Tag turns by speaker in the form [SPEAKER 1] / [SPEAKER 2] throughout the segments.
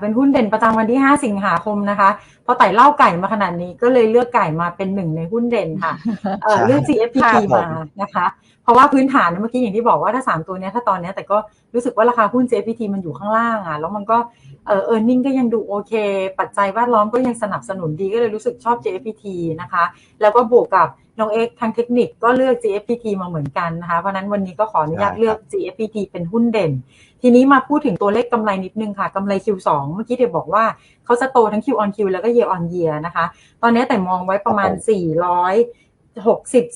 [SPEAKER 1] เป็นหุ้นเด่นประจำวันที่ 5 สิงหาคมนะคะพอไต่เล่าไก่มาขนาดนี้ก็เลยเลือกไก่มาเป็นหนึ่งในหุ้นเด่นค่ะเอ่อ
[SPEAKER 2] ใช่
[SPEAKER 1] เลือก GFPT
[SPEAKER 2] ครับผม
[SPEAKER 1] มานะคะ เพราะว่าพื้นฐานเมื่อกี้อย่างที่บอกว่าถ้า 3 ตัวเนี้ยถ้าตอนเนี้ยแต่ก็รู้สึกว่าราคาหุ้น GFPT มันอยู่ข้างล่างอะแล้วมันก็เออ earning ก็ยังดูโอเค ปัจจัยแวดล้อมก็ยังสนับสนุนดีก็เลยรู้สึกชอบ GFPT นะคะ แล้วก็บวกกับ น้องเอ็กทางเทคนิคก็เลือก GFPT มาเหมือนกันนะคะ เพราะฉะนั้นวันนี้ก็ขออนุญาต
[SPEAKER 2] ได้ครับ
[SPEAKER 1] เลือก GFPT เป็นหุ้นเด่น ทีนี้มาพูดถึงตัวเลขกำไรนิดนึงค่ะกำไร Q2 เมื่อกี้เดี๋ยวบอกว่าเขาจะโตทั้ง Q on Q แล้วก็ year on year นะคะ ตอนนี้แต่มองไว้ประมาณ460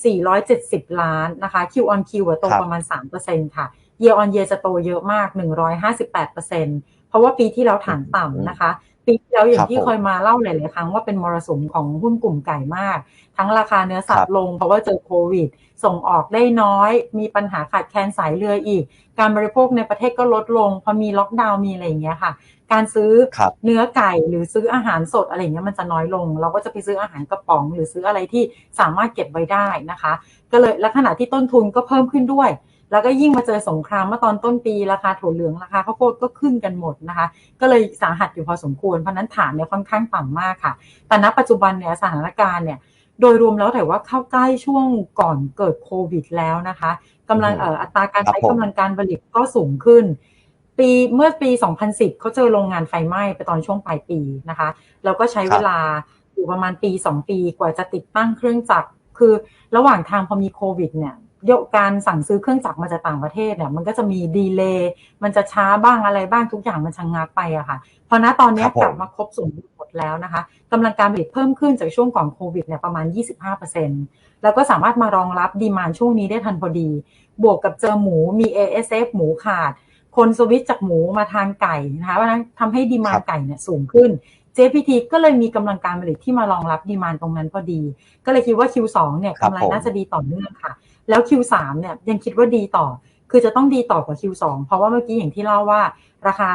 [SPEAKER 1] 470 ล้านนะคะ Q on Q อะโต
[SPEAKER 2] ครับ
[SPEAKER 1] ประมาณ 3%ค่ะ year on year จะโตเยอะมาก 158%เพราะว่าปีที่แล้วฐานต่ำนะคะ ปีที่แล้วอย่างที่
[SPEAKER 2] ครับผม
[SPEAKER 1] เคยมาเล่าหลาย ๆ ครั้งว่าเป็นมรสุมของหุ้นกลุ่มไก่มาก ทั้งราคาเนื้อสัต
[SPEAKER 2] ครั
[SPEAKER 1] ว์
[SPEAKER 2] บ
[SPEAKER 1] ลงเพราะว่าเจอโควิด ส่งออกได้น้อย มีปัญหาขาดแคลนสายเรืออีก การบริโภคในประเทศก็ลดลง พอมีล็อกดาวน์มีอะไรอย่างเงี้ยค่ะ การซื้อ
[SPEAKER 2] ครับ
[SPEAKER 1] เนื้อไก่หรือซื้ออาหารสดอะไรอย่างเงี้ยมันจะน้อยลง เราก็จะไปซื้ออาหารกระป๋องหรือซื้ออะไรที่สามารถเก็บไว้ได้นะคะ ก็เลยและขณะที่ต้นทุนก็เพิ่มขึ้นด้วย แล้วก็ยิ่งมาเจอสงครามเมื่อตอนต้นปีราคาถั่วเหลืองราคาข้าวโพดก็ขึ้นกันหมดนะคะ ก็เลยสาหัสอยู่พอสมควรเพราะฉะนั้นฐานเนี่ยค่อนข้างต่ำมากค่ะ แต่ณปัจจุบันเนี่ยสถานการณ์เนี่ยโดยรวมแล้วถือว่าเข้าใกล้ช่วงก่อนเกิดโควิดแล้วนะคะกำลัง
[SPEAKER 2] อืม
[SPEAKER 1] เอ่ออัตราการ
[SPEAKER 2] ครับ
[SPEAKER 1] ใช้
[SPEAKER 2] ผม
[SPEAKER 1] กำลังการผลิตก็สูงขึ้น ปีเมื่อปี 2010 เขาเจอโรงงานไฟไหม้ไปตอนช่วงปลายปีนะคะแล้วก็ใช้
[SPEAKER 2] ครับ
[SPEAKER 1] เวลาอยู่ประมาณปี 2 ปีกว่าจะติดตั้งเครื่องจักรคือระหว่างทางพอมีโควิดเนี่ย ยกการสั่งซื้อเครื่องจักรมาจากต่างประเทศเนี่ยมันก็จะมีดีเลย์มันจะช้าบ้างอะไรบ้างทุกอย่างมันชะงงักไปอะค่ะพอณตอนเนี้ย
[SPEAKER 2] ครับผม
[SPEAKER 1] กลับมาครบสมบูรณ์หมดแล้วนะคะกำลังการผลิตเพิ่มขึ้นจากช่วงก่อนโควิดเนี่ยประมาณ 25%แล้วก็สามารถมารองรับดีมานช่วงนี้ได้ทันพอดี บวกกับเจอหมูมี ASF หมูขาด คนสวิตช์จากหมูมาทานไก่นะคะเพราะฉะนั้นทำให้ดีมา
[SPEAKER 2] ครั
[SPEAKER 1] น
[SPEAKER 2] บ
[SPEAKER 1] ไก่เนี่ยสูงขึ้น JPT ก็เลยมีกำลังการผลิตที่มารองรับดีมานตรงนั้นพอดี ก็เลยคิดว่า Q2 เนี่ย
[SPEAKER 2] ครับ
[SPEAKER 1] กำไร
[SPEAKER 2] ผม
[SPEAKER 1] น่าจะดีต่อเนื่องค่ะ แล้ว Q3 เนี่ยยังคิดว่าดีต่อ คือจะต้องดีต่อกว่า Q2 เพราะว่าเมื่อกี้อย่างที่เล่าว่า ราคา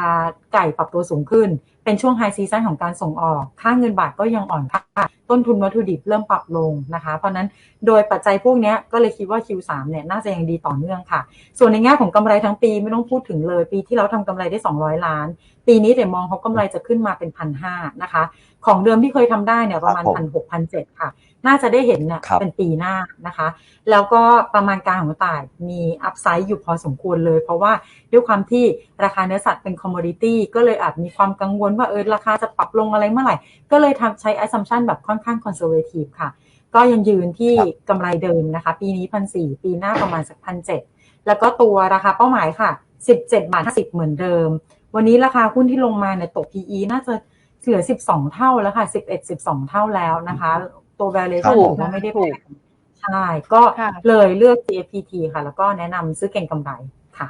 [SPEAKER 1] ไก่ปรับตัวสูงขึ้น เป็นช่วงไฮซีซั o นของการส่งออก ค่าเงินบาทก็ยังอ่อนค่า ต้นทุนวัตถุดิบเริ่มปรับลงนะคะ เพราะฉะนั้นโดยปัจจัยพวกเนี้ยก็เลยคิดว่า Q3 เนี่ยน่าจะยังดีต่อเนื่องค่ะ ส่วนในแง่ของกำไรทั้งปีไม่ต้องพูดถึงเลย ปีที่แล้วทำกำไรได้ 200 ล้าน ปีนี้แต่มองเขากำไรจะขึ้นมาเป็นพันห้านะคะ ของเดิมที่เคยทำได้เนี่ยประมาณ
[SPEAKER 2] ครับผม
[SPEAKER 1] พันหกพันเจ็ดค่ะ น่าจะได้เห็นเนี่ย
[SPEAKER 2] ครับ
[SPEAKER 1] เป็นปีหน้านะคะ แล้วก็ประมาณการของต่ายมีอัพไซด์อยู่พอสมควรเลย เพราะว่าด้วยความที่ราคาเนื้อสัตว์เป็นคอมมอดิตี้ก็เลยอาจมีความกังวลว่าเออราคาจะปรับลงอะไรเมื่อไหร่ ก็เลยทำใช้ assumption แบบค่อนข้าง conservative ค่ะ ก็ยังยืนที่
[SPEAKER 2] ครับ
[SPEAKER 1] กำไรเดิมนะคะ ปีนี้พันสี่ปีหน้าประมาณสักพันเจ็ดแล้วก็ตัวราคาเป้าหมายค่ะ 17 บาท 50 เหมือนเดิม วันนี้ราคาหุ้นที่ลงมาเนี่ยตก PE น่าจะเหลือ 12 เท่าแล้วค่ะ 11 12 เท่าแล้วนะคะ ตัว valuation
[SPEAKER 2] ถูก
[SPEAKER 1] ถือว่าไม่ได้
[SPEAKER 2] ถู
[SPEAKER 1] แพ
[SPEAKER 2] ก
[SPEAKER 1] งใช่ ก็
[SPEAKER 3] ค่ะ
[SPEAKER 1] เลยเลือก GFPT ค่ะ แล้วก็แนะนำซื้อเก่งกำไรค่ะ